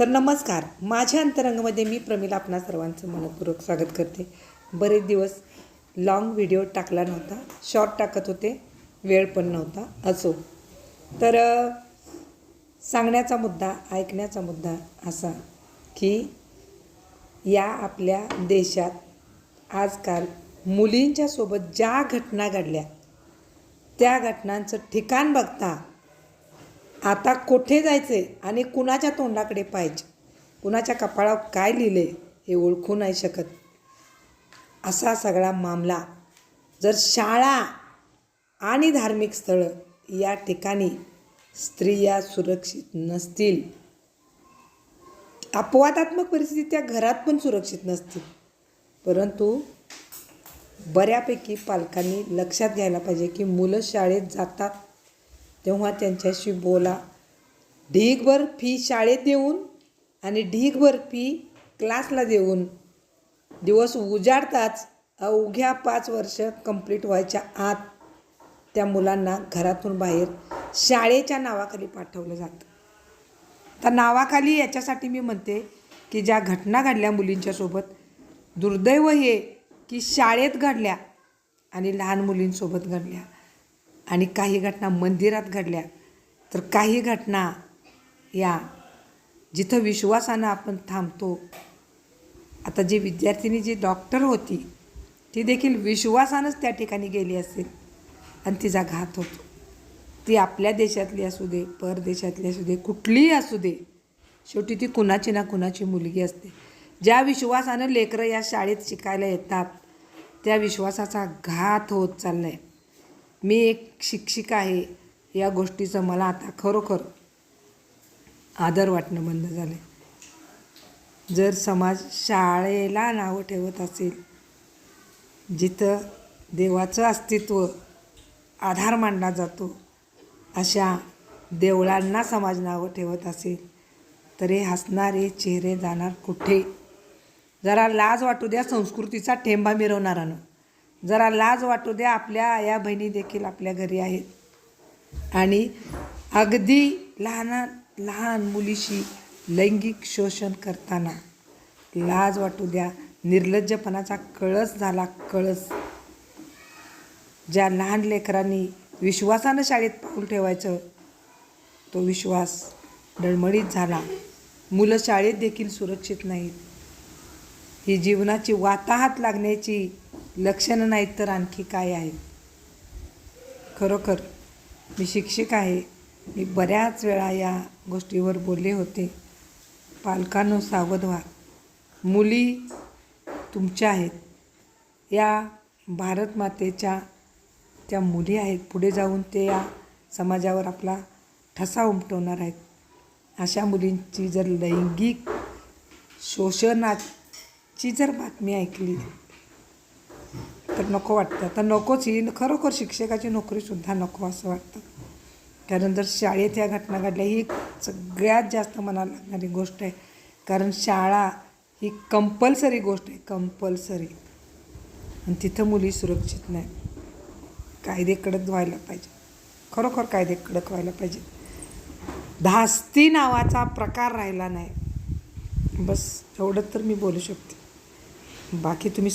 तर नमस्कार. माझ्या अंतरंगामध्ये मी प्रमिला आपणा सर्वांचं मनपूर्वक स्वागत करते. बरेच दिवस लाँग व्हिडिओ टाकला नव्हता. शॉर्ट टाकत होते. वेळ पण नव्हता. असो. तर सांगण्याचा मुद्दा ऐकण्याचा मुद्दा असा की या आपल्या देशात आजकाल मुलींच्या सोबत ज्या घटना घडल्या त्या घटनांचं ठिकाण बघता आता कुठे जायचे आणि कुणाच्या तोंडाकडे पाहिजे? कुणाच्या कपाळावर काय लिहिले हे ओळखू नाही शकत. असा सगळा मामला जर शाळा आणि धार्मिक स्थळं या ठिकाणी स्त्रिया सुरक्षित नसतील अपवादात्मक परिस्थिती त्या घरात पण सुरक्षित नसतील. परंतु बऱ्यापैकी पालकांनी लक्षात घ्यायला पाहिजे की मुलं शाळेत जातात तेव्हा त्यांच्याशी बोला. ढीगभर फी शाळेत देऊन आणि ढीगभर फी क्लासला देऊन. दिवस उजाडताच अवघ्या पाच वर्ष कंप्लीट व्हायच्या आत त्या मुलांना घरातून बाहेर शाळेच्या नावाखाली पाठवलं जातं. तर नावाखाली याच्यासाठी मी म्हणते की ज्या घटना घडल्या मुलींच्यासोबत दुर्दैव हे की शाळेत घडल्या आणि लहान मुलींसोबत घडल्या. आणि काही घटना मंदिरात घडल्या तर काही घटना या जिथं विश्वासानं आपण थांबतो. आता जी विद्यार्थिनी जी डॉक्टर होती ती देखील विश्वासानंच त्या ठिकाणी गेली असेल आणि तिचा घात होतो. ती आपल्या देशातली असू दे परदेशातली असू दे कुठलीही असू दे शेवटी ती कुणाची ना कुणाची मुलगी असते. ज्या विश्वासानं लेकरं या शाळेत शिकायला येतात त्या विश्वासाचा घात होत चालला आहे मी एक शिक्षिका आहे या गोष्टीचं मला आता खरोखर आदर वाटणं बंद झालं आहे जर समाज शाळेला नावं ठेवत असेल जिथं देवाचं अस्तित्व आधार मानला जातो अशा देवळांना समाज नावं ठेवत असेल तर हे हसणारे चेहरे जाणार कुठे? जरा लाज वाटू द्या संस्कृतीचा ठेंबा मिरवणारानं. जरा लाज वाटू द्या आपल्या आया बहिणी देखील आपल्या घरी आहेत. आणि अगदी लहान लहान मुलीशी लैंगिक शोषण करताना लाज वाटू द्या निर्लज्जपणाचा कळस झाला कळस. ज्या लहान लेकरांनी विश्वासानं शाळेत पाऊल ठेवायचं तो विश्वास डळमळीत झाला. मुलं शाळेत देखील सुरक्षित नाहीत. ही जीवनाची वाताहात लागण्याची लक्षणं नाहीत तर आणखी काय आहेत खरोखर मी शिक्षक आहे. मी बऱ्याच वेळा या गोष्टीवर बोलले होते. पालकांनो सावध व्हा. मुली तुमच्या आहेत. या भारत मातेच्या त्या मुली आहेत. पुढे जाऊन ते या समाजावर आपला ठसा उमटवणार आहेत. अशा मुलींची जर लैंगिक शोषणाची जर बातमी ऐकली तर नको वाटतं. तर नकोच ही खरोखर शिक्षकाची नोकरीसुद्धा नको असं वाटतं. कारण जर शाळेत या घटना घडल्या ही सगळ्यात जास्त मनाला लागणारी गोष्ट आहे. कारण शाळा ही कंपल्सरी गोष्ट आहे कंपल्सरी आणि तिथं मुली सुरक्षित नाही कायदे कडक व्हायला पाहिजे. खरोखर कायदे कडक व्हायला पाहिजे. धास्ती नावाचा प्रकार राहिला नाही. बस एवढं तर मी बोलू शकते. बाकी तुम्ही